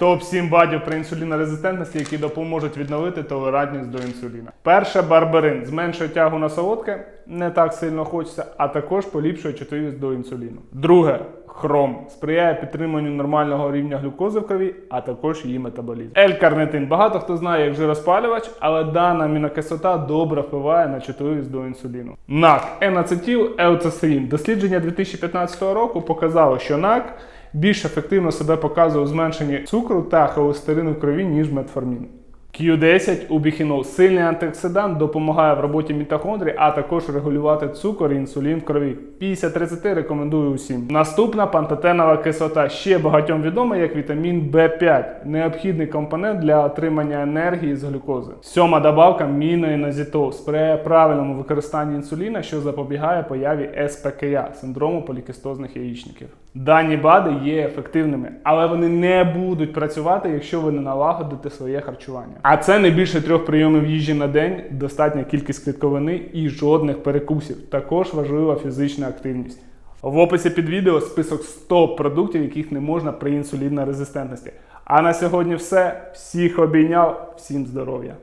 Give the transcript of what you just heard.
Топ-7 бадів при інсулінорезистентності, які допоможуть відновити толерантність до інсуліна. Перше барберин зменшує тягу на солодке, не так сильно хочеться, а також поліпшує чутливість до інсуліну. Друге хром сприяє підтриманню нормального рівня глюкози в крові, а також її метаболізм. L-карнитин. Багато хто знає як жироспалювач, але дана амінокислота добре впливає на чутливість до інсуліну. НАК Енацетіл еуцестерін. Дослідження 2015 року показало, що НАК більш ефективно себе показує у зменшенні цукру та холестерину в крові, ніж метформін. Q10 убіхінол сильний антиоксидант допомагає в роботі мітохондрій, а також регулювати цукор і інсулін в крові. 50-30 рекомендую усім. Наступна пантотенова кислота ще багатьом відома як вітамін В5, необхідний компонент для отримання енергії з глюкози. Сьома добавка міноінозітол сприяє правильному використанню інсуліна, що запобігає появі СПКЯ синдрому полікістозних яєчників. Дані БАДи є ефективними, але вони не будуть працювати, якщо ви не налагодите своє харчування. А це не більше трьох прийомів їжі на день, достатня кількість клітковини і жодних перекусів. Також важлива фізична активність. В описі під відео список 100 продуктів, яких не можна при інсулінній резистентності. А на сьогодні все. Всіх обійняв, всім здоров'я!